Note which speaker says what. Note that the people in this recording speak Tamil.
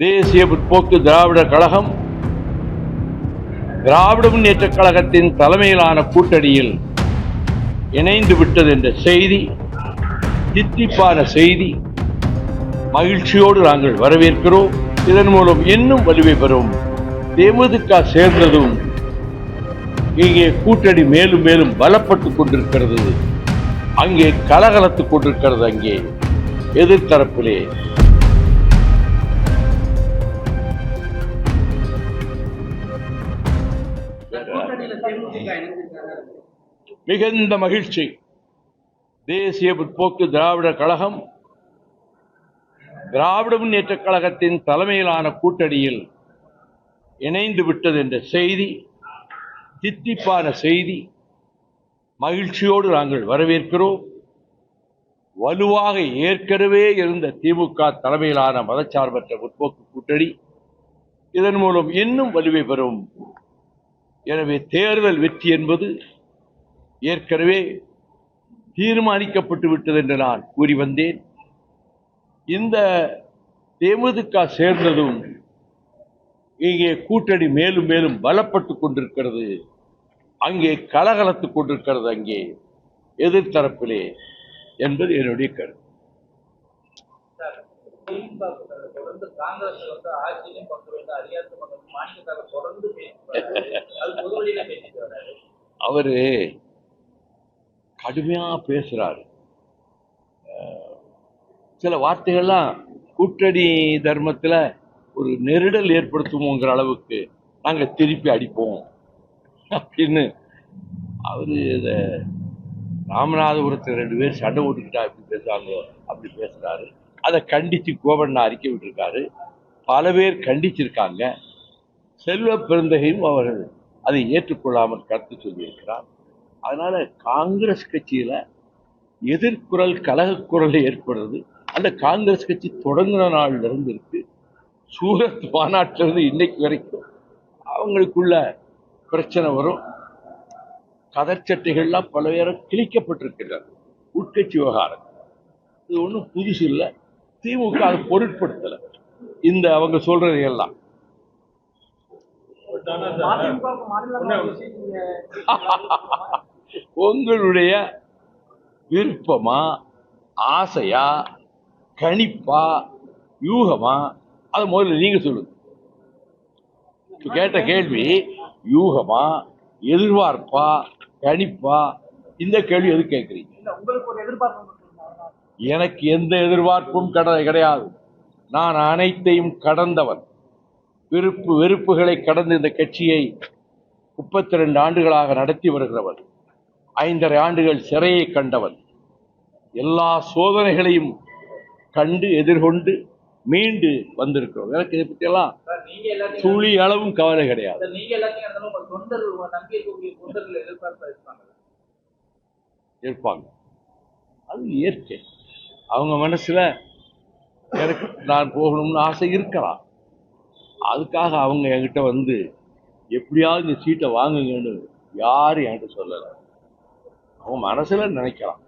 Speaker 1: தேசிய பிற்போக்கு திராவிடர் கழகம் திராவிட முன்னேற்ற கழகத்தின் தலைமையிலான கூட்டணியில் இணைந்து விட்டது என்ற செய்தி தித்திப்பான செய்தி மகிழ்ச்சியோடு நாங்கள் வரவேற்கிறோம். இதன் மூலம் இன்னும் வலிமை பெறும். தேமுதிக சேர்ந்ததும் இங்கே கூட்டணி மேலும் மேலும் பலப்பட்டுக் கொண்டிருக்கிறது. அங்கே கலகலத்துக் கொண்டிருக்கிறது அங்கே எதிர்த்தரப்பிலே. மிகுந்த மகிழ்ச்சி. தேசிய பிற்போக்கு திராவிடர் கழகம் திராவிட முன்னேற்றக் கழகத்தின் தலைமையிலான கூட்டணியில் இணைந்து விட்டது என்ற செய்தி தித்திப்பான செய்தி மகிழ்ச்சியோடு நாங்கள் வரவேற்கிறோம். வலுவாக ஏற்கனவே இருந்த திமுக தலைமையிலான மதச்சார்பற்ற முற்போக்கு கூட்டணி இதன் மூலம் இன்னும் வலுவை பெறும் எனவே தேர்தல் வெற்றி என்பது ஏற்கனவே தீர்மானிக்கப்பட்டு விட்டது என்று நான் கூறி வந்தேன். இந்த தேமுதிக சேர்ந்ததும் இங்கே கூட்டணி மேலும் மேலும் பலப்பட்டு கொண்டிருக்கிறது. அங்கே கலகலத்துக் கொண்டிருக்கிறது அங்கே எதிர்த்தரப்பிலே என்பது என்னுடைய கருத்து.
Speaker 2: தொடர்ந்து காங்கிரஸ் வந்து ஆட்சியிலும் பங்கு வேண்டும் அறியாத மக்கள் தொடர்ந்து பேசிட்டு வர்றாரு.
Speaker 1: அவரு கடுமையா பேசுறாரு. சில வார்த்தைகள்லாம் கூட்டணி தர்மத்துல ஒரு நெருடல் ஏற்படுத்துமோங்கிற அளவுக்கு நாங்க திருப்பி அடிப்போம். அப்படின்னு அவரு இத ராமநாதபுரத்தில் ரெண்டு பேர் சண்டை ஓட்டுக்கிட்டா இப்படி பேசுறாங்களோ அப்படி பேசுறாரு. அதை கண்டித்து கோவண்ணா அறிக்கை விட்டுருக்காரு. பல பேர் கண்டிச்சிருக்காங்க. செல்வ பெருந்தகையும் அவர்கள் அதை ஏற்றுக்கொள்ளாமல் கருத்து சொல்லியிருக்கிறார். அதனால காங்கிரஸ் கட்சியில எதிர்குரல் கலகக்குரல் ஏற்படுறது. அந்த காங்கிரஸ் கட்சி தொடங்கின நாள்ல இருந்து இருக்கு. சூரத் மாநாட்டில இருந்து இன்னைக்கு வரைக்கும் அவங்களுக்குள்ள பிரச்சனை வரும். கதர்ச்சட்டைகள்லாம் பல பேரும் கிழிக்கப்பட்டிருக்கின்றன. உட்கட்சி விவகாரம். இது ஒன்றும் புதுசு இல்லை. திமுக அதை பொருட்படுத்தலை. இந்த அவங்க
Speaker 2: சொல்கிறதையெல்லாம்
Speaker 1: உங்களுடைய விருப்பமா ஆசையா கணிப்பா யூகமா? அதை முதல்ல நீங்க சொல்லுங்க. கேட்ட கேள்வி யூகமா எதிர்பார்ப்பா கணிப்பா? இந்த கேள்வி எது கேட்குறீங்க? எனக்கு எந்த எதிர்பார்ப்பும் கட கிடையாது. நான் அனைத்தையும் கடந்தவன். விருப்பு வெறுப்புகளை கடந்து இந்த கட்சியை முப்பத்தி ரெண்டு ஆண்டுகளாக நடத்தி வருகிறவன் ஐந்தரை ஆண்டுகள் சிறையை கண்டவன் எல்லா சோதனைகளையும் கண்டு எதிர்கொண்டு மீண்டு வந்திருக்கிறோம். எனக்கு இதை பற்றியெல்லாம் துளி அளவும் கவலை கிடையாது. இருப்பாங்க அது இயற்கை. அவங்க மனசுல எனக்கு நான் போகணும்னு ஆசை இருக்கலாம். அதுக்காக அவங்க என்கிட்ட வந்து எப்படியாவது இந்த சீட்டை வாங்குங்கன்னு யாரும் என்கிட்ட சொல்லலை. அவங்க மனசில் நினைக்கலாம்.